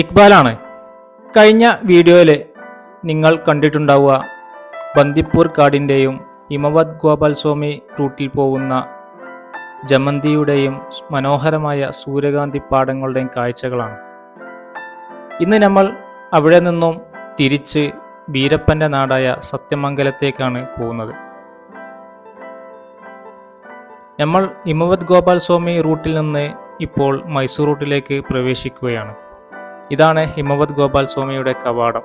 ഇക്ബാലാണ്. കഴിഞ്ഞ വീഡിയോയിൽ നിങ്ങൾ കണ്ടിട്ടുണ്ടാവുക ബന്ദിപ്പൂർ കാടിന്റെയും ഹിമവത് ഗോപാൽ സ്വാമി റൂട്ടിൽ പോകുന്ന ജമന്തിയുടെയും മനോഹരമായ സൂര്യകാന്തി പാടങ്ങളുടെയും കാഴ്ചകളാണ്. ഇന്ന് നമ്മൾ അവിടെ നിന്നും തിരിച്ച് വീരപ്പന്റെ നാടായ സത്യമംഗലത്തേക്കാണ് പോകുന്നത്. നമ്മൾ ഹിമവത് ഗോപാൽ സ്വാമി റൂട്ടിൽ നിന്ന് ഇപ്പോൾ മൈസൂർ റൂട്ടിലേക്ക് പ്രവേശിക്കുകയാണ്. ഇതാണ് ഹിമവത് ഗോപാൽ സ്വാമിയുടെ കവാടം.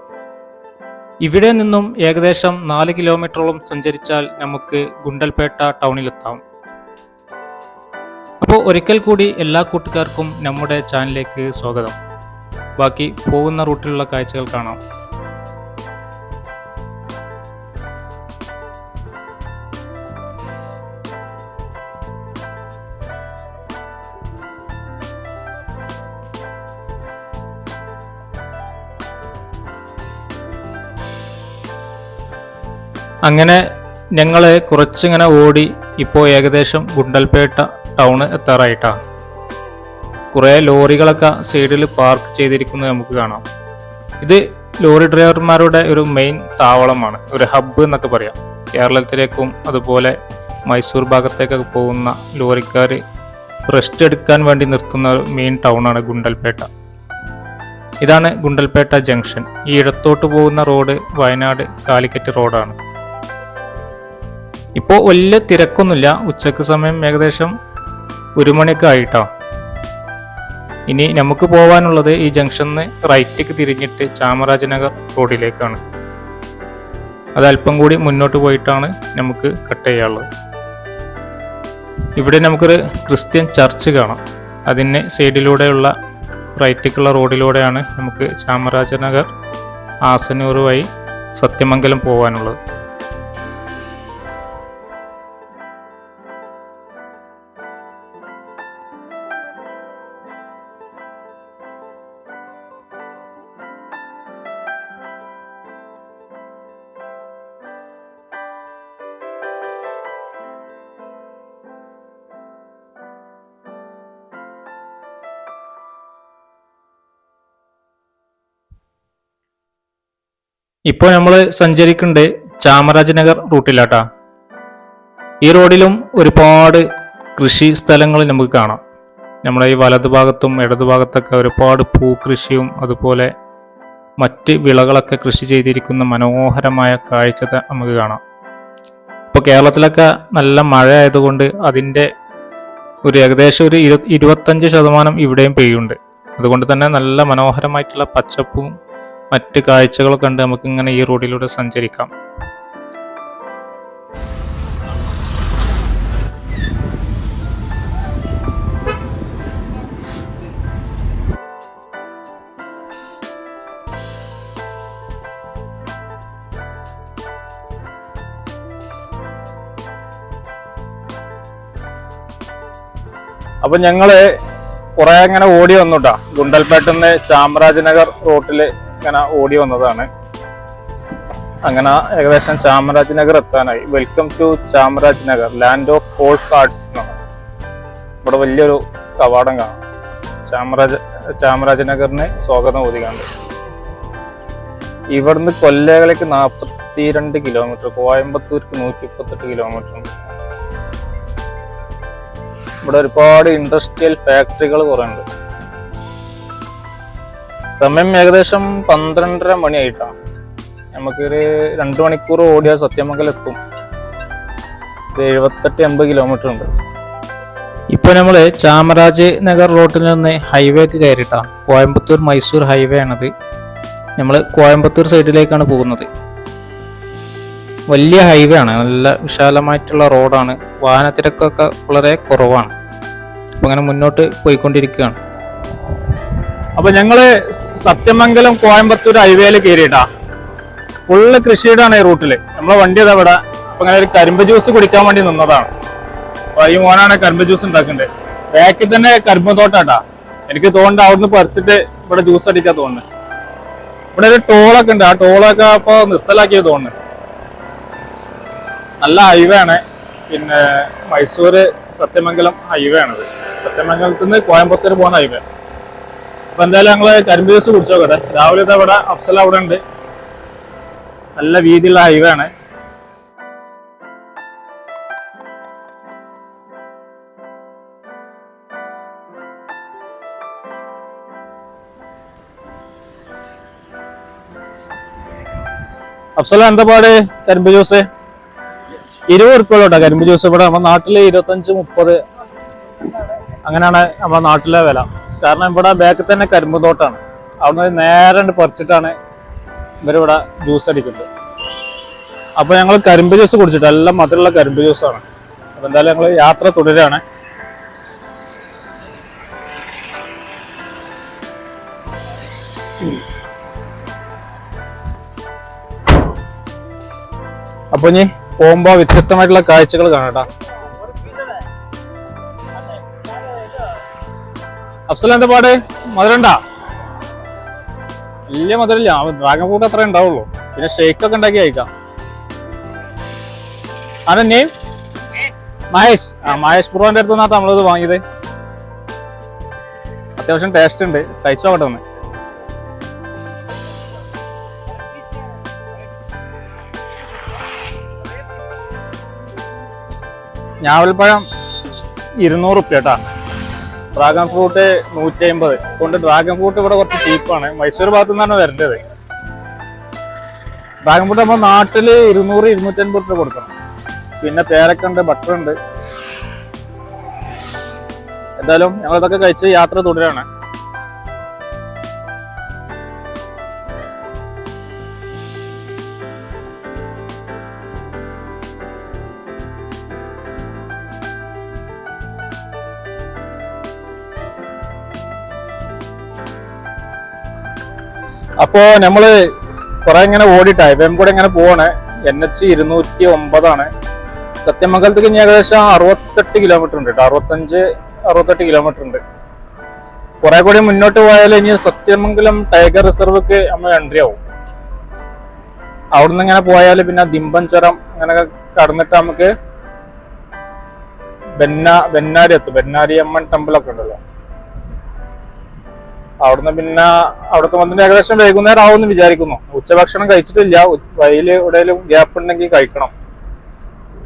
ഇവിടെ നിന്നും ഏകദേശം നാല് കിലോമീറ്ററോളം സഞ്ചരിച്ചാൽ നമുക്ക് ഗുണ്ടൽപേട്ട ടൗണിലെത്താം. അപ്പോൾ ഒരിക്കൽ കൂടി എല്ലാ കൂട്ടുകാർക്കും നമ്മുടെ ചാനലിലേക്ക് സ്വാഗതം. ബാക്കി പോകുന്ന റൂട്ടിലുള്ള കാഴ്ചകൾ കാണാം. അങ്ങനെ ഞങ്ങൾ കുറച്ചിങ്ങനെ ഓടി ഇപ്പോൾ ഏകദേശം ഗുണ്ടൽപേട്ട ടൗൺ എത്താറായിട്ടാണ് കുറേ ലോറികളൊക്കെ സൈഡിൽ പാർക്ക് ചെയ്തിരിക്കുന്നത് നമുക്ക് കാണാം. ഇത് ലോറി ഡ്രൈവർമാരുടെ ഒരു മെയിൻ താവളമാണ് ഒരു ഹബ്ബ് എന്നൊക്കെ പറയാം. കേരളത്തിലേക്കും അതുപോലെ മൈസൂർ ഭാഗത്തേക്കൊക്കെ പോകുന്ന ലോറിക്കാർ റെസ്റ്റ് എടുക്കാൻ വേണ്ടി നിർത്തുന്ന മെയിൻ ടൗണാണ് ഗുണ്ടൽപേട്ട. ഇതാണ് ഗുണ്ടൽപേട്ട ജംഗ്ഷൻ ഈ ഇടത്തോട്ട് പോകുന്ന റോഡ് വയനാട് കാലിക്കറ്റ് റോഡാണ് ഇപ്പോൾ വലിയ തിരക്കൊന്നുമില്ല. ഉച്ചയ്ക്ക് സമയം ഏകദേശം ഒരു മണിയൊക്കെ ആയിട്ടോ. ഇനി നമുക്ക് പോകാനുള്ളത് ഈ ജംഗ്ഷനിൽ റൈറ്റേക്ക് തിരിഞ്ഞിട്ട് ചാമരാജനഗർ റോഡിലേക്കാണ്. അത് അല്പം കൂടി മുന്നോട്ട് പോയിട്ടാണ് നമുക്ക് കട്ട് ചെയ്യാനുള്ളത്. ഇവിടെ നമുക്കൊരു ക്രിസ്ത്യൻ ചർച്ച് കാണാം. അതിന് സൈഡിലൂടെയുള്ള റൈറ്റിക്കുള്ള റോഡിലൂടെയാണ് നമുക്ക് ചാമരാജനഗർ ആസനൂർ വഴി സത്യമംഗലം പോകാനുള്ളത് ഇപ്പോൾ നമ്മൾ സഞ്ചരിക്കുന്നത് ചാമരാജനഗർ റൂട്ടിലാട്ടാ. ഈ റോഡിലും ഒരുപാട് കൃഷി സ്ഥലങ്ങൾ നമുക്ക് കാണാം. നമ്മുടെ ഈ വലതുഭാഗത്തും ഇടതുഭാഗത്തൊക്കെ ഒരുപാട് പൂക്കൃഷിയും അതുപോലെ മറ്റ് വിളകളൊക്കെ കൃഷി ചെയ്തിരിക്കുന്ന മനോഹരമായ കാഴ്ച നമുക്ക് കാണാം. ഇപ്പോൾ കേരളത്തിലൊക്കെ നല്ല മഴ ആയതുകൊണ്ട് അതിന്റെ ഒരു ഏകദേശം ഒരു ഇരു ഇരുപത്തഞ്ച് ശതമാനം ഇവിടെയും പെയ്യുണ്ട് അതുകൊണ്ട് തന്നെ നല്ല മനോഹരമായിട്ടുള്ള പച്ചപ്പും മറ്റ് കാഴ്ചകളൊക്കെ കണ്ട് നമുക്ക് ഇങ്ങനെ ഈ റോഡിലൂടെ സഞ്ചരിക്കാം. അപ്പൊ ഞങ്ങൾ കുറെ അങ്ങനെ ഓടി വന്നുട്ടാ ഗുണ്ടൽപേട്ടെന്ന് ചാമരാജനഗർ റോട്ടിൽ ഇങ്ങനെ ഓടി വന്നതാണ്. അങ്ങനെ ഏകദേശം Chamaraj Nagar എത്താനായി. Welcome to Chamaraj Nagar land of folk arts എന്നാണ് ഇവിടെ വലിയൊരു കവാടം കാണാം. ചാമരാജ ചാമരാജ് നഗറിന് സ്വാഗതം ഒതുക്കാണ്ട് ഇവിടുന്ന് കൊല്ലകളേക്ക് നാൽപ്പത്തിരണ്ട് കിലോമീറ്റർ കോയമ്പത്തൂർക്ക് നൂറ്റി മുപ്പത്തെട്ട് കിലോമീറ്റർ ഉണ്ട്. ഇവിടെ ഒരുപാട് ഇൻഡസ്ട്രിയൽ ഫാക്ടറികൾ കുറേ ഉണ്ട്. സമയം ഏകദേശം പന്ത്രണ്ടര മണിയായിട്ടാണ് നമുക്കൊരു രണ്ട് മണിക്കൂർ ഓടിയാൽ സത്യമംഗലം എത്തും എഴുപത്തെട്ട് എൺപത് കിലോമീറ്റർ ഉണ്ട്. ഇപ്പോൾ നമ്മൾ ചാമരാജ് നഗർ റോഡിൽ നിന്ന് ഹൈവേക്ക് കയറിയിട്ടാ കോയമ്പത്തൂർ മൈസൂർ ഹൈവേ ആണത്. നമ്മൾ കോയമ്പത്തൂർ സൈഡിലേക്കാണ് പോകുന്നത്. വലിയ ഹൈവേ ആണ്. നല്ല വിശാലമായിട്ടുള്ള റോഡാണ് വാഹനത്തിരക്കൊക്കെ വളരെ കുറവാണ്. അപ്പം അങ്ങനെ മുന്നോട്ട് പോയിക്കൊണ്ടിരിക്കുകയാണ്. അപ്പൊ ഞങ്ങൾ സത്യമംഗലം കോയമ്പത്തൂർ ഹൈവേയിൽ കയറിയിട്ടാ ഫുള്ള് കൃഷിയുടെയാണ് ഈ റൂട്ടിൽ. നമ്മളെ വണ്ടി അതാ ഇവിടെ. അപ്പൊ അങ്ങനെ ഒരു കരിമ്പ് ജ്യൂസ് കുടിക്കാൻ വേണ്ടി നിന്നതാണ്. അപ്പൊ ഈ മോനാണ് കരിമ്പ് ജ്യൂസ് ഉണ്ടാക്കുന്നത് ബാക്കിൽ തന്നെ കരിമ്പ് തോട്ടാട്ടാ. എനിക്ക് തോന്നുന്നുണ്ട് അവിടുന്ന് പറിച്ചിട്ട് ഇവിടെ ജ്യൂസ് അടിക്കാൻ തോന്നുന്നു. ഇവിടെ ഒരു ടോളൊക്കെ ഉണ്ട്. ആ ടോളൊക്കെ അപ്പൊ നിർത്തലാക്കിയത് തോന്നുന്നു. നല്ല ഹൈവേ ആണ്. പിന്നെ മൈസൂര് സത്യമംഗലം ഹൈവേ ആണത്. സത്യമംഗലത്ത് നിന്ന് കോയമ്പത്തൂർ പോകുന്ന ഹൈവേ അപ്പൊ എന്തായാലും ഞങ്ങൾ കരിമ്പ് ജ്യൂസ് കുടിച്ചു നോക്കട്ടെ. രാവിലെ അവിടെ അഫ്സൽ അവിടെ ഉണ്ട്. നല്ല വീതിയുള്ള ഹൈവേ ആണ്. അഫ്സല എന്താ പാട് കരിമ്പ് ജ്യൂസ് ഇരുപത് ഉറുപ്പുള്ളൂ കേട്ടോ കരിമ്പ് ജ്യൂസ് ഇവിടെ. നമ്മുടെ നാട്ടിൽ ഇരുപത്തഞ്ച് മുപ്പത്. അങ്ങനെയാണ് നമ്മുടെ നാട്ടിലെ വില. കാരണം ഇവിടെ ബാക്കിൽ തന്നെ കരിമ്പ് തോട്ടാണ് അവിടുന്ന് നേരെ അങ്ങട് പറിച്ചിട്ടാണ് ഇവരിവിടെ ജ്യൂസ് അടിക്കുന്നത്. അപ്പോൾ ഞങ്ങൾ കരിമ്പ് ജ്യൂസ് കുടിച്ചിട്ട് എല്ലാം മധുരമുള്ള കരിമ്പ് ജ്യൂസാണ് അപ്പോൾ എന്തായാലും ഞങ്ങൾ യാത്ര തുടരുകയാണ്. അപ്പൊ ഇനി പോകുമ്പോ വ്യത്യസ്തമായിട്ടുള്ള കാഴ്ചകൾ കാണാട്ടാ അഫ്സൽ എന്താ പാട്? മധുരണ്ടാ വലിയ മധുരമില്ല. ഡ്രാഗൺ ഫ്രൂട്ട് അത്ര ഉണ്ടാവുള്ളൂ. പിന്നെ ഷേക്ക് ഒക്കെ ഉണ്ടാക്കി കഴിക്കാം. ആരാ നെയിം മഹേഷ്. ആ മഹേഷ് ബ്രോന്റെ അടുത്ത് നിന്നാ നമ്മളിത് വാങ്ങിയത്. അത്യാവശ്യം ടേസ്റ്റ് ഉണ്ട്. കഴിച്ചു നോക്കട്ടെ ഞാവൽപ്പഴം ഇരുന്നൂറ് കേട്ടാ. ഡ്രാഗൺ ഫ്രൂട്ട് നൂറ്റി അമ്പത് അതുകൊണ്ട് ഡ്രാഗൺ ഫ്രൂട്ട് ഇവിടെ കുറച്ച് ചീപ്പാണ് മൈസൂർ ഭാഗത്തു നിന്നാണ് വരേണ്ടത്. ഡ്രാഗൺ ഫ്രൂട്ട് നമ്മൾ നാട്ടിൽ ഇരുന്നൂറ് ഇരുന്നൂറ്റൻപത് രൂപ കൊടുക്കണം. പിന്നെ പേരക്കുണ്ട് ബട്ടർ ഉണ്ട്. എന്തായാലും ഞങ്ങളിതൊക്കെ കഴിച്ച് യാത്ര തുടരാണ് അപ്പോ നമ്മൾ കുറെ ഇങ്ങനെ ഓടിട്ടാ ഇപ്പം കൂടെ ഇങ്ങനെ പോവാണ്. എൻ എച്ച് ഇരുന്നൂറ്റി ഒമ്പതാണ് സത്യമംഗലത്തേക്ക് ഇനി ഏകദേശം അറുപത്തെട്ട് കിലോമീറ്റർ ഉണ്ട് കേട്ടോ അറുപത്തഞ്ച് അറുപത്തെട്ട് കിലോമീറ്റർ ഉണ്ട്. കുറെ കൂടി മുന്നോട്ട് പോയാൽ ഇനി സത്യമംഗലം ടൈഗർ റിസർവ്ക്ക് നമ്മൾ എൻട്രി ആവും. അവിടുന്ന് ഇങ്ങനെ പോയാൽ പിന്നെ ദിമ്പൻ ചുരം അങ്ങനെ കടന്നിട്ട് നമുക്ക് ബെന്ന ബെന്നാരി എത്തും. ബെന്നാരി അമ്മൻ ടെമ്പിൾ ഒക്കെ ഉണ്ടല്ലോ. അവിടുന്ന് പിന്നെ അവിടുത്തെ വന്നിട്ട് ഏകദേശം വൈകുന്നേരം ആവുമെന്ന് വിചാരിക്കുന്നു. ഉച്ചഭക്ഷണം കഴിച്ചിട്ടില്ല. വയൽ എവിടെയെങ്കിലും ഗ്യാപ്പ് ഉണ്ടെങ്കിൽ കഴിക്കണം.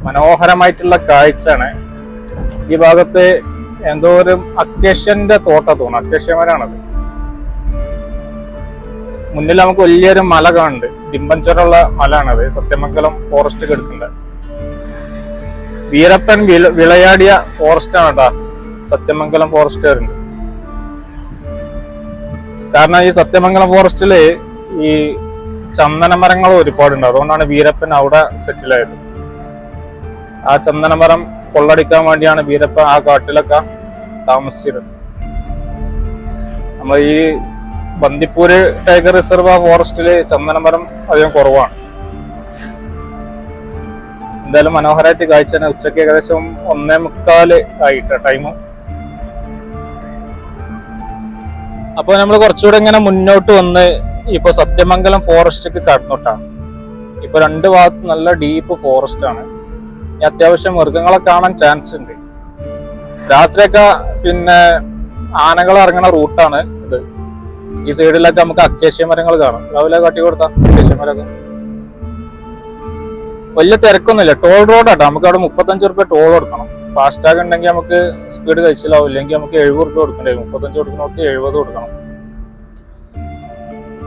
മനോഹരമായിട്ടുള്ള കാഴ്ചയാണ്. ഈ ഭാഗത്ത് എന്തോ ഒരു അക്കേഷ്യന്റെ തോട്ട തോന്നുന്നു. അക്കേഷ്യ മരാണത് മുന്നിൽ നമുക്ക് വലിയൊരു മല കാണുന്നുണ്ട്. ദിമ്പഞ്ചുരമുള്ള മലയാണത്. സത്യമംഗലം ഫോറസ്റ്റ് കിടക്കുന്നത് വീരപ്പൻ വിള വിളയാടിയ ഫോറസ്റ്റ് ആണ് സത്യമംഗലം ഫോറസ്റ്റ് വരുന്നത് കാരണം ഈ സത്യമംഗലം ഫോറസ്റ്റിൽ ഈ ചന്ദന മരങ്ങൾ ഒരുപാടുണ്ട്. അതുകൊണ്ടാണ് വീരപ്പൻ അവിടെ സെറ്റിൽ ആയത് ആ ചന്ദന മരം കൊള്ളടിക്കാൻ വേണ്ടിയാണ് വീരപ്പൻ ആ കാട്ടിലൊക്കെ താമസിച്ചത് നമ്മൾ ഈ ബന്ദിപ്പൂര് ടൈഗർ റിസർവ് ആ ഫോറസ്റ്റിൽ ചന്ദന മരം അധികം കുറവാണ്. എന്തായാലും മനോഹരമായിട്ട് കാഴ്ച ഉച്ചയ്ക്ക് ഏകദേശം ഒന്നേ മുക്കാൽ ആയിട്ട് ടൈം അപ്പൊ നമ്മൾ കുറച്ചുകൂടെ ഇങ്ങനെ മുന്നോട്ട് വന്ന് ഇപ്പൊ സത്യമംഗലം ഫോറസ്റ്റ് കടന്നോട്ടാണ്. ഇപ്പൊ രണ്ട് ഭാഗത്ത് നല്ല ഡീപ്പ് ഫോറസ്റ്റ് ആണ്. അത്യാവശ്യം മൃഗങ്ങളെ കാണാൻ ചാൻസ് ഉണ്ട്. രാത്രിയൊക്കെ പിന്നെ ആനകൾ ഇറങ്ങുന്ന റൂട്ടാണ് ഇത്. ഈ സൈഡിലൊക്കെ നമുക്ക് അക്കേഷ്യ മരങ്ങൾ കാണാം. രാവിലെ കാട്ടി കൊടുത്ത അക്കേഷ്യ മരമൊക്കെ. വലിയ തിരക്കൊന്നുമില്ല. ടോൾ റോഡാട്ടോ നമുക്ക് അവിടെ മുപ്പത്തഞ്ച് റുപ്യ ടോൾ കൊടുക്കണം. ഫാസ്റ്റാഗ് ഉണ്ടെങ്കിൽ നമുക്ക് സ്പീഡ് കഴിച്ചിലാവും. ഇല്ലെങ്കിൽ നമുക്ക് എഴുപത് റുപ്യ കൊടുക്കേണ്ടി വരും. മുപ്പത്തഞ്ച് കൊടുക്കുന്നവർക്ക് എഴുപത് കൊടുക്കണം.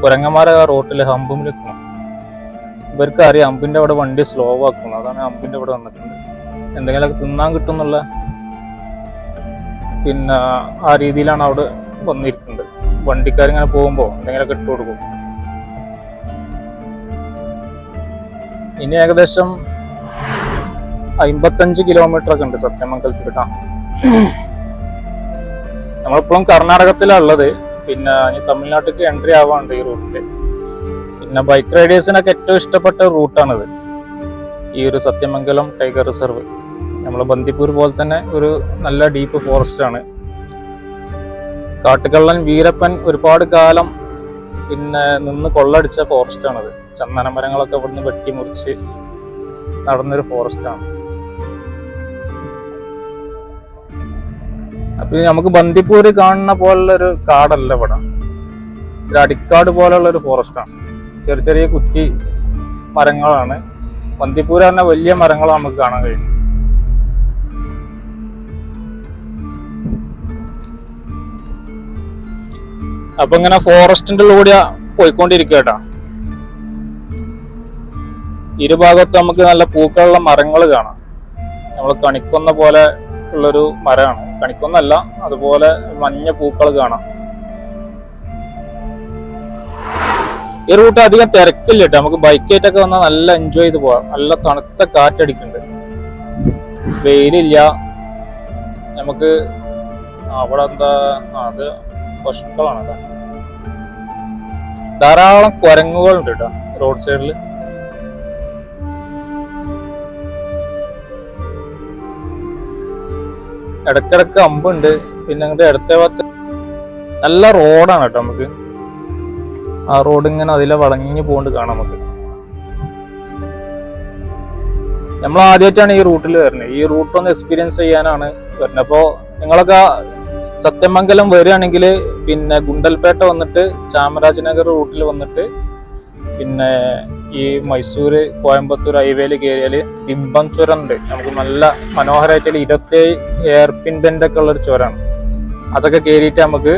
കുരങ്ങന്മാരെ ആ റോട്ടിൽ ഹമ്പും നിൽക്കണം. ഇവർക്ക് അറിയാം അമ്പിന്റെ അവിടെ വണ്ടി സ്ലോ ആക്കണം അതാണ് അമ്പിന്റെ അവിടെ വന്നിട്ടുണ്ട്. എന്തെങ്കിലുമൊക്കെ തിന്നാൻ കിട്ടും എന്നുള്ള പിന്നെ ആ രീതിയിലാണ് അവിടെ വന്നിരിക്കുന്നത്. വണ്ടിക്കാരിങ്ങനെ പോകുമ്പോൾ എന്തെങ്കിലുമൊക്കെ ഇട്ട് കൊടുക്കും. ഇനി ഏകദേശം അമ്പത്തഞ്ച് കിലോമീറ്റർ ഒക്കെ ഉണ്ട് സത്യമംഗലത്തിൽ കേട്ടോ നമ്മളിപ്പോഴും കർണാടകത്തിലാണ് ഉള്ളത് പിന്നെ ഇനി തമിഴ്നാട്ടിലേക്ക് എൻട്രി ആവാണ്ട് ഈ റൂട്ടിൽ പിന്നെ ബൈക്ക് റൈഡേഴ്സിനൊക്കെ ഏറ്റവും ഇഷ്ടപ്പെട്ട റൂട്ടാണിത് ഈ ഒരു സത്യമംഗലം ടൈഗർ റിസർവ് നമ്മൾ ബന്ദിപ്പൂർ പോലെ തന്നെ ഒരു നല്ല ഡീപ്പ് ഫോറസ്റ്റ് ആണ്. കാട്ടുകള്ളൻ വീരപ്പൻ ഒരുപാട് കാലം പിന്നെ നിന്ന് കൊള്ളടിച്ച ഫോറസ്റ്റ് ആണത്. ചന്ദന മരങ്ങളൊക്കെ ഇവിടുന്ന് വെട്ടിമുറിച്ച് നടന്നൊരു ഫോറസ്റ്റ് അപ്പൊ നമുക്ക് ബന്ദിപ്പൂര് കാണുന്ന പോലുള്ള ഒരു കാടല്ല ഇവിടെ. ഒരു അടിക്കാട് പോലുള്ള ഒരു ഫോറസ്റ്റാണ് ചെറിയ ചെറിയ കുറ്റി മരങ്ങളാണ്. ബന്ദിപ്പൂര് തന്നെ വലിയ മരങ്ങൾ നമുക്ക് കാണാൻ കഴിയും അപ്പൊ ഇങ്ങനെ ഫോറസ്റ്റിന്റെ കൂടെ പോയിക്കൊണ്ടിരിക്കുക കേട്ടാ ഇരുഭാഗത്തും നമുക്ക് നല്ല പൂക്കളുള്ള മരങ്ങൾ കാണാം. നമ്മൾ കണിക്കുന്ന പോലെ ഉള്ളൊരു മരമാണ്. കണിക്കൊന്നല്ല അതുപോലെ മഞ്ഞ പൂക്കൾ കാണാം. ഈ റൂട്ട് അധികം തിരക്കില്ല കേട്ടോ. നമുക്ക് ബൈക്കായിട്ടൊക്കെ വന്നാൽ നല്ല എൻജോയ് ചെയ്ത് പോവാം. നല്ല തണുത്ത കാറ്റടിക്കുന്നുണ്ട്. വെയിലില്ല. നമുക്ക് അവിടെ എന്താ അത് പശുക്കളാണ് ധാരാളം കുരങ്ങുകളുണ്ട് കേട്ടോ റോഡ് സൈഡിൽ ഇടക്കിടക്ക് അമ്പുണ്ട്. പിന്നെ അങ്ങോട്ട് ഇടത്തെ ഭാഗത്ത് നല്ല റോഡാണ് കേട്ടോ നമുക്ക്. ആ റോഡ് ഇങ്ങനെ അതിലെ വളഞ്ഞു പോകൊണ്ട് കാണാം നമുക്ക്. നമ്മൾ ആദ്യമായിട്ടാണ് ഈ റൂട്ടിൽ വരുന്നത് ഈ റൂട്ട് ഒന്ന് എക്സ്പീരിയൻസ് ചെയ്യാനാണ് വരുന്നത് അപ്പോൾ നിങ്ങളൊക്കെ സത്യമംഗലം വരികയാണെങ്കിൽ പിന്നെ ഗുണ്ടൽപേട്ട വന്നിട്ട് ചാമരാജനഗർ റൂട്ടിൽ വന്നിട്ട് പിന്നെ ഈ മൈസൂർ കോയമ്പത്തൂർ ഹൈവേയിൽ കയറിയാൽ ദിമ്പം ചുരം ഉണ്ട് നമുക്ക് നല്ല മനോഹരമായിട്ട് ഇരുപത്തേഴ് എയർപിൻ ബെൻഡൊക്കെ ഒക്കെ ഉള്ള ഒരു ചുരമാണ്. അതൊക്കെ കയറിയിട്ട് നമുക്ക്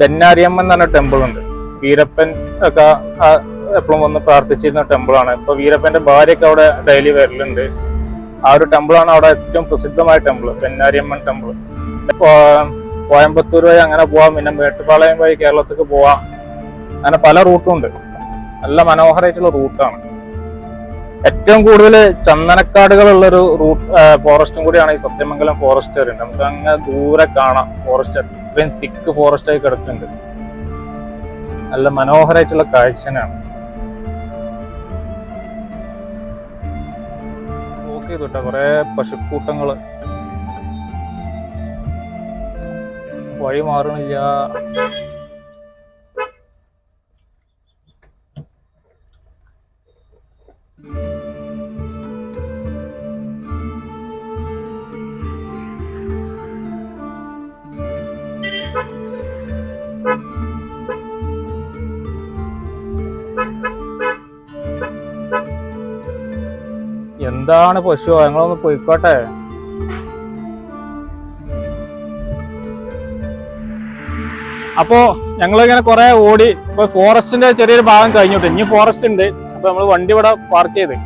ബെന്നാരിയമ്മൻ എന്ന് പറഞ്ഞ ടെമ്പിൾ ഉണ്ട്. വീരപ്പൻ ഒക്കെ എപ്പോഴും വന്ന് പ്രാർത്ഥിച്ചിരുന്ന ടെമ്പിളാണ് ഇപ്പൊ വീരപ്പന്റെ ഭാര്യയൊക്കെ അവിടെ ഡെയിലി വരലുണ്ട്. ആ ഒരു ടെമ്പിളാണ് അവിടെ ഏറ്റവും പ്രസിദ്ധമായ ടെമ്പിൾ ബെന്നാരിയമ്മൻ ടെമ്പിൾ കോയമ്പത്തൂർ വഴി അങ്ങനെ പോവാം. പിന്നെ മേട്ടുപാളയം വഴി കേരളത്തിലേക്ക് പോവാം. അങ്ങനെ പല റൂട്ടും ഉണ്ട്. നല്ല മനോഹരമായിട്ടുള്ള റൂട്ടാണ്. ഏറ്റവും കൂടുതൽ ചന്ദനക്കാടുകളുള്ള ഒരു റൂട്ട് ഫോറസ്റ്റും കൂടിയാണ് ഈ സത്യമംഗലം ഫോറസ്റ്റ് വരുന്നത് നമുക്ക് അങ്ങനെ ദൂരെ കാണാം ഫോറസ്റ്റ് അത്രയും തിക്ക് ഫോറസ്റ്റ് ആയി കിടക്കുന്നുണ്ട്. നല്ല മനോഹരമായിട്ടുള്ള കാഴ്ചനാണ് നോക്കി തൊട്ട കുറെ പശുക്കൂട്ടങ്ങൾ. വഴി മാറണില്ല. എന്താണ് പശു? ഞങ്ങളൊന്ന് പോയിക്കോട്ടെ. അപ്പോ ഞങ്ങൾ ഇങ്ങനെ കുറെ ഓടി. ഇപ്പൊ ഫോറസ്റ്റിന്റെ ചെറിയൊരു ഭാഗം കഴിഞ്ഞോട്ടെ ഇനി ഫോറസ്റ്റ് ഉണ്ട്. അപ്പൊ നമ്മൾ വണ്ടി ഇവിടെ പാർക്ക് ചെയ്ത്.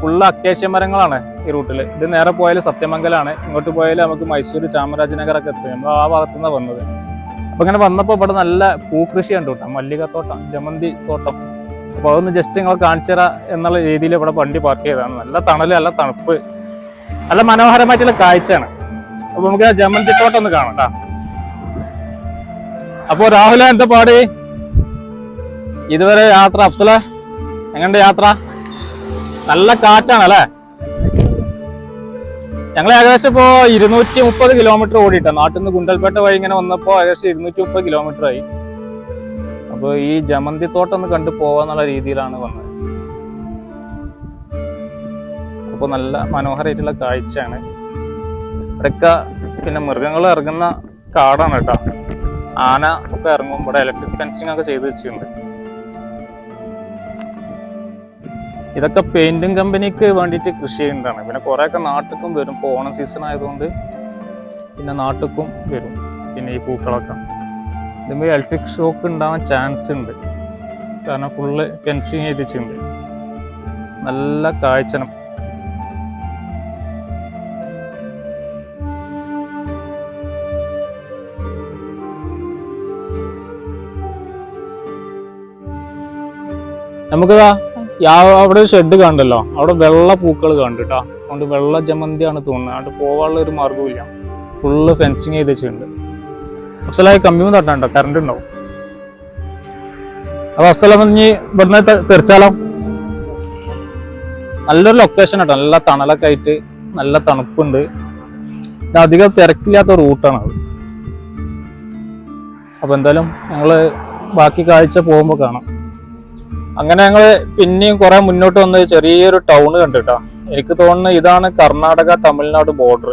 ഫുള്ള് അക്കേഷ്യ മരങ്ങളാണ് ഈ റൂട്ടിൽ ഇത് നേരെ പോയാൽ സത്യമംഗലാണ്. ഇങ്ങോട്ട് പോയാൽ നമുക്ക് മൈസൂർ ചാമരാജനഗർ ഒക്കെ എത്തും. നമ്മൾ ആ ഭാഗത്തു നിന്നാണ് വന്നത്. അപ്പൊ ഇങ്ങനെ വന്നപ്പോ ഇവിടെ നല്ല പൂക്കൃഷി ഉണ്ട് കേട്ടോ മല്ലികത്തോട്ടം ജമന്തി തോട്ടം. അപ്പൊ അതൊന്ന് ജസ്റ്റ് നിങ്ങൾ കാണിച്ചറ എന്നുള്ള രീതിയിൽ ഇവിടെ വണ്ടി പാർക്ക് ചെയ്തതാണ്. നല്ല തണൽ നല്ല തണുപ്പ് നല്ല മനോഹരമായിട്ടുള്ള കാഴ്ചയാണ്. അപ്പൊ നമുക്ക് ആ ചിട്ടോട്ട് ഒന്ന് കാണാം കേട്ടോ അപ്പൊ രാഹുല എന്താ പാടി? ഇതുവരെ യാത്ര അഫ്സല എങ്ങനെയുണ്ട് യാത്ര? നല്ല കാറ്റാണ് അല്ലേ? ഞങ്ങൾ ഏകദേശം ഇപ്പോ ഇരുന്നൂറ്റി മുപ്പത് കിലോമീറ്റർ ഓടിയിട്ടാണ് നാട്ടിൽ നിന്ന് ഗുണ്ടൽപേട്ട വഴി ഇങ്ങനെ വന്നപ്പോ ഏകദേശം ഇരുന്നൂറ്റി മുപ്പത് കിലോമീറ്റർ ആയി. അപ്പൊ ഈ ജമന്തി തോട്ടം ഒന്ന് കണ്ടു പോവാന്നുള്ള രീതിയിലാണ് വന്നത്. അപ്പൊ നല്ല മനോഹരമായിട്ടുള്ള കാഴ്ചയാണ്. ഇവിടെയൊക്കെ പിന്നെ മൃഗങ്ങൾ ഇറങ്ങുന്ന കാടാണ് കേട്ടോ. ആന ഒക്കെ ഇറങ്ങും. ഇവിടെ ഇലക്ട്രിക് ഫെൻസിങ് ഒക്കെ ചെയ്ത് വെച്ചിട്ടുണ്ട്. ഇതൊക്കെ പെയിന്റിങ് കമ്പനിക്ക് വേണ്ടിയിട്ട് കൃഷി ചെയ്യുന്നതാണ്. പിന്നെ കുറേയൊക്കെ നാട്ടിക്കും വരും. ഇപ്പോൾ ഓണം സീസൺ ആയതുകൊണ്ട് പിന്നെ നാട്ടിക്കും വരും. പിന്നെ ഈ പൂക്കളൊക്കെ. ഇതുമ്പോൾ ഇലക്ട്രിക് ഷോക്ക് ഉണ്ടാവാൻ ചാൻസ് ഉണ്ട്. കാരണം ഫുള്ള് ഫെൻസിങ് ചെയ്തിട്ടുണ്ട്. നല്ല കാഴ്ചണം. നമുക്കിതാ അവിടെ ഒരു ഷെഡ് കണ്ടല്ലോ അവിടെ വെള്ള പൂക്കൾ കണ്ടിട്ടാ അതുകൊണ്ട് വെള്ള ജമന്തിയാണ് തോന്നുന്നത്. അതുകൊണ്ട് പോകാനുള്ള ഒരു മാർഗമില്ല ഫുള്ള് ഫെൻസിങ് ചെയ്ത് വെച്ചിട്ടുണ്ട് അഫ്സലായി കമ്പ്യൂൺ തട്ടണ്ട? കറണ്ട് ഉണ്ടാവും അപ്പൊ അഫ്സല ഇനി ഇവിടുന്ന് തെറിച്ചാലോ? നല്ലൊരു ലൊക്കേഷൻ കേട്ടോ നല്ല തണലൊക്കെ ആയിട്ട് നല്ല തണുപ്പുണ്ട്. അധികം തിരക്കില്ലാത്ത റൂട്ടാണ് അത്. അപ്പൊ എന്തായാലും ഞങ്ങൾ ബാക്കി കാഴ്ച പോകുമ്പോ കാണാം. അങ്ങനെ ഞങ്ങൾ പിന്നെയും കുറെ മുന്നോട്ട് വന്ന് ചെറിയൊരു ടൗൺ കണ്ടിട്ടാ എനിക്ക് തോന്നുന്നു ഇതാണ് കർണാടക തമിഴ്നാട് ബോർഡർ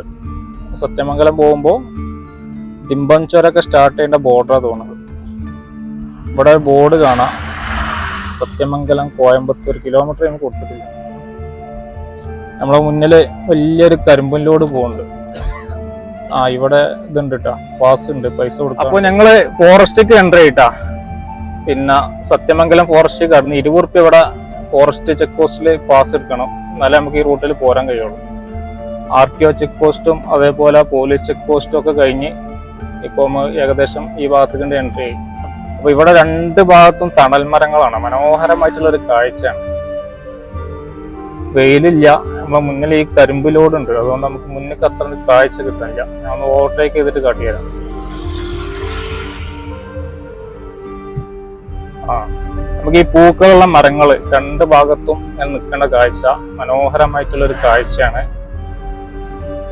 സത്യമംഗലം പോകുമ്പോൾ ദിമ്പൻചോരൊക്കെ സ്റ്റാർട്ട് ചെയ്യേണ്ട ബോർഡറാണ് തോന്നുന്നത്. ഇവിടെ ബോർഡ് കാണാം. സത്യമംഗലം കോയമ്പത്തൂർ കിലോമീറ്റർ നമുക്ക് കൊടുത്തിട്ടില്ല. നമ്മളെ മുന്നിൽ വലിയൊരു കരിമ്പൻ ലോഡ് പോകുന്നുണ്ട്. ആ ഇവിടെ ഇതുണ്ട് കേട്ടോ പാസ് ഉണ്ട് പൈസ കൊടുക്കാം അപ്പൊ ഞങ്ങൾ ഫോറസ്റ്റിക്ക് എൻട്രി ആയിട്ടാ. പിന്നെ സത്യമംഗലം ഫോറസ്റ്റ് കടന്ന് ഇരുപത് റുപ്യ ഇവിടെ ഫോറസ്റ്റ് ചെക്ക് പോസ്റ്റിൽ പാസ് എടുക്കണം. എന്നാലേ നമുക്ക് ഈ റൂട്ടിൽ പോരാൻ കഴിയുള്ളൂ. ആർ ടി ഒ ചെക്ക് പോസ്റ്റും അതേപോലെ പോലീസ് ചെക്ക് പോസ്റ്റും ഒക്കെ കഴിഞ്ഞ് ഇപ്പോൾ ഏകദേശം ഈ ഭാഗത്തേക്ക് എൻട്രി ആയി അപ്പൊ ഇവിടെ രണ്ട് ഭാഗത്തും തണൽ മരങ്ങളാണ്. മനോഹരമായിട്ടുള്ള ഒരു കാഴ്ചയാണ്. വെയിലില്ല. നമ്മളെ മുന്നിൽ ഈ കരിമ്പിലോട് ഉണ്ട് അതുകൊണ്ട് നമുക്ക് മുന്നിൽ അത്ര കാഴ്ച കിട്ടില്ല ഞാൻ ഒന്ന് ഓവർടേക്ക് ചെയ്തിട്ട് കാട്ടിത്തരാം. ആ. നമുക്ക് ഈ പൂക്കളുള്ള മരങ്ങൾ രണ്ട് ഭാഗത്തും ഞാൻ നിൽക്കുന്ന കാഴ്ച മനോഹരമായിട്ടുള്ള ഒരു കാഴ്ചയാണ്.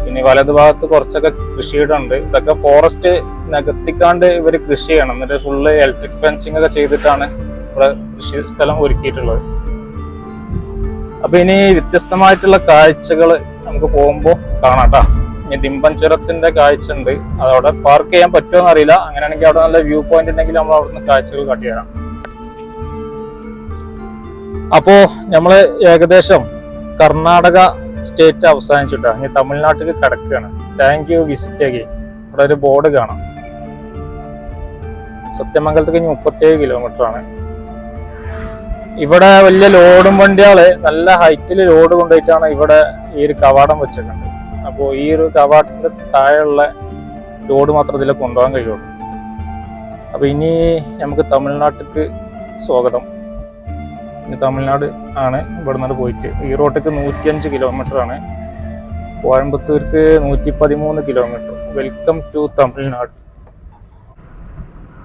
പിന്നെ വലതുഭാഗത്ത് വലതു ഭാഗത്ത് കുറച്ചൊക്കെ കൃഷിയിടമുണ്ട് ഇതൊക്കെ ഫോറസ്റ്റ് നികത്തിക്കാണ്ട് ഇവർ കൃഷി ചെയ്യണം. എന്നിട്ട് ഫുള്ള് ഇലക്ട്രിക് ഫെൻസിങ് ഒക്കെ ചെയ്തിട്ടാണ് ഇവിടെ കൃഷി സ്ഥലം ഒരുക്കിയിട്ടുള്ളത്. അപ്പൊ ഇനി വ്യത്യസ്തമായിട്ടുള്ള കാഴ്ചകൾ നമുക്ക് പോകുമ്പോൾ കാണാട്ടാ ഇനി ദിമ്പൻ ചുരത്തിന്റെ കാഴ്ച ഉണ്ട്. അതവിടെ പാർക്ക് ചെയ്യാൻ പറ്റുമോ എന്നറിയില്ല. അങ്ങനെയാണെങ്കിൽ അവിടെ നല്ല വ്യൂ പോയിന്റ് ഉണ്ടെങ്കിൽ നമ്മൾ അവിടുന്ന് കാഴ്ചകൾ കാട്ടിത്തരാം അപ്പോ നമ്മൾ ഏകദേശം കർണാടക സ്റ്റേറ്റ് അവസാനിച്ചിട്ടാ ഇനി തമിഴ്നാട്ടിലേക്ക് കിടക്കുകയാണ്. താങ്ക് യു വിസിറ്റ് അഗെയിൻ ഇവിടെ ഒരു ബോർഡ് കാണാം. സത്യമംഗലത്തേക്ക് ഇനി മുപ്പത്തേഴ് കിലോമീറ്റർ ആണ്. ഇവിടെ വലിയ ലോഡും വണ്ടികൾ നല്ല ഹൈറ്റിൽ ലോഡ് കൊണ്ടുപോയിട്ടാണ് ഇവിടെ ഈ ഒരു കവാടം വെച്ചിട്ടുണ്ട് അപ്പോൾ ഈ ഒരു കവാടത്തിന്റെ താഴെയുള്ള ലോഡ് മാത്രം ഇതിൽ കൊണ്ടുപോകാൻ കഴിയുള്ളൂ. അപ്പൊ ഇനി നമുക്ക് തമിഴ്നാട്ടിലേക്ക് സ്വാഗതം. തമിഴ്നാട് ആണ് ഇവിടെ നിന്ന് പോയിട്ട്. ഈ റോട്ടിക്ക് നൂറ്റിയഞ്ച് കിലോമീറ്റർ ആണ്. കോയമ്പത്തൂർക്ക് നൂറ്റി പതിമൂന്ന് കിലോമീറ്റർ വെൽക്കം ടു തമിഴ്നാട്.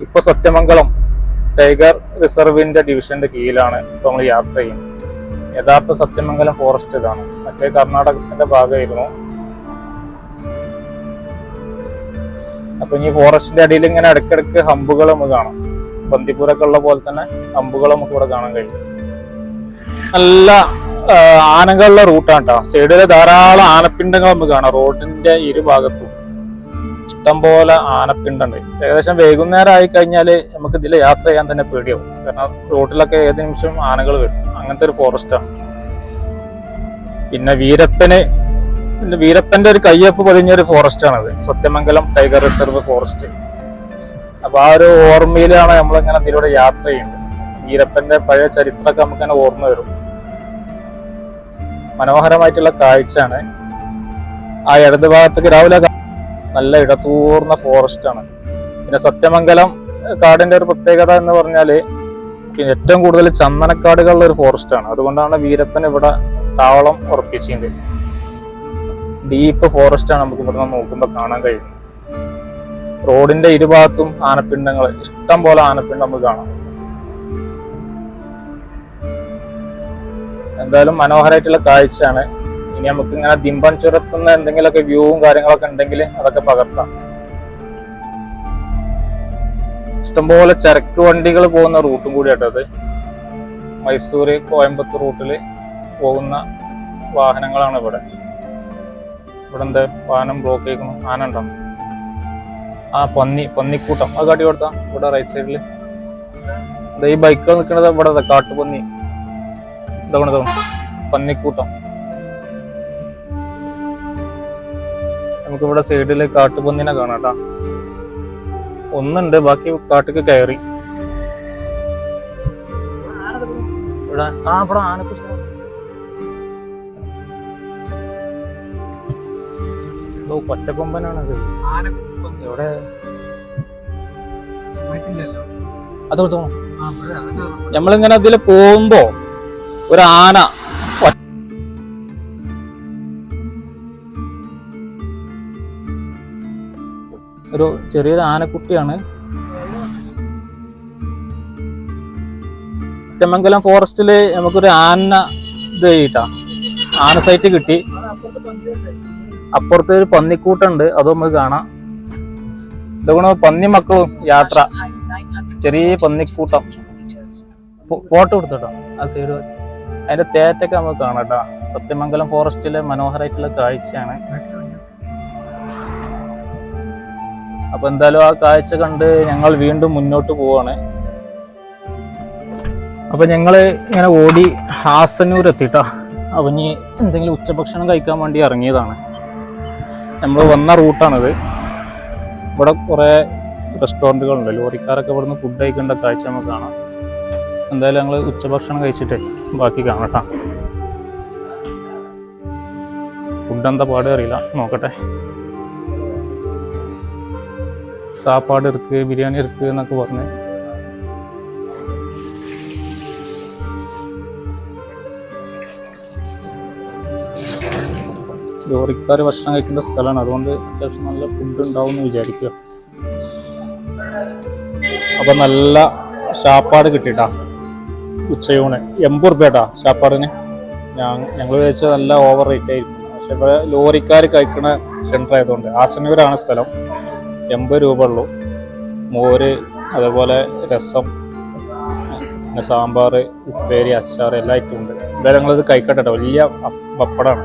ഇപ്പൊ സത്യമംഗലം ടൈഗർ റിസർവിന്റെ ഡിവിഷന്റെ കീഴിലാണ് ഇപ്പൊ നമ്മൾ യാത്ര ചെയ്യുന്നത്. യഥാർത്ഥ സത്യമംഗലം ഫോറസ്റ്റ് ഇതാണ്. മറ്റേ കർണാടകത്തിന്റെ ഭാഗമായിരുന്നു. അപ്പൊ ഈ ഫോറസ്റ്റിന്റെ അടിയിൽ ഇങ്ങനെ ഇടയ്ക്കിടയ്ക്ക് ഹമ്പുകൾ നമുക്ക് കാണാം ബന്ദിപ്പൂരൊക്കെ ഉള്ള പോലെ തന്നെ ഹമ്പുകൾ നമുക്ക് ഇവിടെ കാണാൻ കഴിയും. നല്ല ആനകളുടെ റൂട്ടാണ് കേട്ടോ സൈഡിൽ ധാരാളം ആനപ്പിണ്ടങ്ങൾ നമുക്ക് കാണാം. റോഡിന്റെ ഇരുഭാഗത്തും ഇഷ്ടംപോലെ ആനപ്പിണ്ടുണ്ട്. ഏകദേശം വൈകുന്നേരം ആയി നമുക്ക് ഇതിൽ യാത്ര ചെയ്യാൻ തന്നെ പേടിയാവും. കാരണം റോഡിലൊക്കെ ഏത് നിമിഷം ആനകൾ വരും. അങ്ങനത്തെ ഒരു ഫോറസ്റ്റാണ് പിന്നെ വീരപ്പന് വീരപ്പന്റെ ഒരു കയ്യപ്പ് പതിഞ്ഞ ഒരു ഫോറസ്റ്റ് ആണത് സത്യമംഗലം ടൈഗർ റിസർവ് ഫോറസ്റ്റ്. അപ്പൊ ആ ഒരു ഓർമ്മയിലാണ് നമ്മളിങ്ങനെ ഇതിലൂടെ യാത്ര ചെയ്യുന്നത്. വീരപ്പന്റെ പഴയ ചരിത്രമൊക്കെ നമുക്കങ്ങനെ ഓർമ്മ വരും. മനോഹരമായിട്ടുള്ള കാഴ്ചയാണ്. ആ ഇടത് ഭാഗത്തേക്ക് രാവിലെ നല്ല ഇടത്തൂർന്ന ഫോറസ്റ്റ് ആണ്. പിന്നെ സത്യമംഗലം കാടിന്റെ ഒരു പ്രത്യേകത എന്ന് പറഞ്ഞാൽ പിന്നെ ഏറ്റവും കൂടുതൽ ചന്ദനക്കാടുകളുള്ള ഒരു ഫോറസ്റ്റ് ആണ്. അതുകൊണ്ടാണ് വീരപ്പൻ ഇവിടെ താവളം ഉറപ്പിച്ചത് ഡീപ്പ് ഫോറസ്റ്റ് ആണ് നമുക്ക് ഇവിടെ നോക്കുമ്പോൾ കാണാൻ കഴിയുന്നത്. റോഡിന്റെ ഇരുഭാഗത്തും ആനപ്പിണ്ടങ്ങൾ ഇഷ്ടം പോലെ ആനപ്പിണ്ടം നമുക്ക് കാണാം. എന്തായാലും മനോഹരമായിട്ടുള്ള കാഴ്ചയാണ്. ഇനി നമുക്ക് ഇങ്ങനെ ദിമ്പൻ ചുരത്തുന്ന എന്തെങ്കിലുമൊക്കെ വ്യൂവും കാര്യങ്ങളൊക്കെ ഉണ്ടെങ്കിൽ അതൊക്കെ പകർത്താം. ഇഷ്ടംപോലെ ചരക്ക് വണ്ടികൾ പോകുന്ന റൂട്ടും കൂടി ആട്ടത് മൈസൂർ കോയമ്പത്തൂർ റൂട്ടിൽ പോകുന്ന വാഹനങ്ങളാണ് ഇവിടെ. ഇവിടെ എന്താ വാഹനം ബ്ലോക്ക് ചെയ്യണം ആന ഉണ്ടോ? ആ പന്നി പന്നിക്കൂട്ടം. അത് കാട്ടി കൊടുത്താ. ഇവിടെ റൈറ്റ് സൈഡിൽ ഈ ബൈക്ക് നിൽക്കുന്നത് ഇവിടെ കാട്ടുപന്നി. ഇതാണ് ഇതാണ് പന്നിക്കൂട്ടം. നമുക്കിവിടെ സൈഡിൽ സൈഡിൽ കാട്ടുപന്നിനെ കാണാം ട്ടാ. ഒന്നുണ്ട് ബാക്കി കാട്ടിക്ക് കയറി. ഇവിടെ ആ ഇവിടെ ആനക്കുട്ടി അതോ. നമ്മളിങ്ങനെ അതിൽ പോകുമ്പോ ഒരു ആന ഒരു ചെറിയൊരു ആനക്കുട്ടിയാണ്. തെമംഗലം ഫോറസ്റ്റിൽ നമുക്കൊരു ആന ഇത് ചെയ്തിട്ടാ ആന സൈറ്റ് കിട്ടി. അപ്പുറത്ത് ഒരു പന്നിക്കൂട്ടുണ്ട് അത് നമുക്ക് കാണാം. ഇതുകൊണ്ട് പന്നി മക്കളും യാത്ര. ചെറിയ പന്നിക്കൂട്ടം. ഫോട്ടോ എടുത്തോട്ടോ ആ സൈഡ് അതിന്റെ തേറ്റൊക്കെ നമുക്ക് കാണാം കേട്ടോ. സത്യമംഗലം ഫോറസ്റ്റിലെ മനോഹരമായിട്ടുള്ള കാഴ്ചയാണ്. അപ്പൊ എന്തായാലും ആ കാഴ്ച കണ്ട് ഞങ്ങൾ വീണ്ടും മുന്നോട്ട് പോവാണ്. അപ്പൊ ഞങ്ങൾ ഇങ്ങനെ ഓടി ഹാസനൂർ എത്തിട്ടോ. അപ്പം എന്തെങ്കിലും ഉച്ചഭക്ഷണം കഴിക്കാൻ വേണ്ടി ഇറങ്ങിയതാണ്. നമ്മൾ വന്ന റൂട്ടാണിത്. ഇവിടെ കുറേ റെസ്റ്റോറന്റുകളുണ്ട് ലോറിക്കാരൊക്കെ ഇവിടുന്ന് ഫുഡ് കഴിക്കേണ്ട കാഴ്ച നമുക്ക് കാണാം. എന്തായാലും ഞങ്ങൾ ഉച്ചഭക്ഷണം കഴിച്ചിട്ട് ബാക്കി കാണട്ടാ ഫുഡ് എന്താ പാട് അറിയില്ല. നോക്കട്ടെ. സാപ്പാട് ഇറക്ക് ബിരിയാണി ഇറക്ക് എന്നൊക്കെ പറഞ്ഞ്. ലോറിക്കാർ ഭക്ഷണം കഴിക്കേണ്ട സ്ഥലമാണ്. അതുകൊണ്ട് അത്യാവശ്യം നല്ല ഫുഡ് ഉണ്ടാവും എന്ന് വിചാരിക്കുക. അപ്പം നല്ല ഷാപ്പാട് കിട്ടിയിട്ടാ ഉച്ചയൂണ്. എൺപത് റുപ്യട്ടാ ചാപ്പാടിന്. ഞങ്ങൾ വിചാരിച്ചത് നല്ല ഓവർ റേറ്റ് ആയിരിക്കും. പക്ഷെ ഇവിടെ ലോറിക്കാർ കഴിക്കുന്ന സെന്റർ ആയതുകൊണ്ട് ആസനൂരാണ് സ്ഥലം. എൺപത് രൂപ ഉള്ളൂ. മോര് അതേപോലെ രസം പിന്നെ സാമ്പാർ ഉപ്പേരി അച്ചാർ എല്ലാം ഐറ്റം ഉണ്ട്. എന്തായാലും ഞങ്ങളത് കഴിക്കട്ടെ വലിയ പപ്പടമാണ്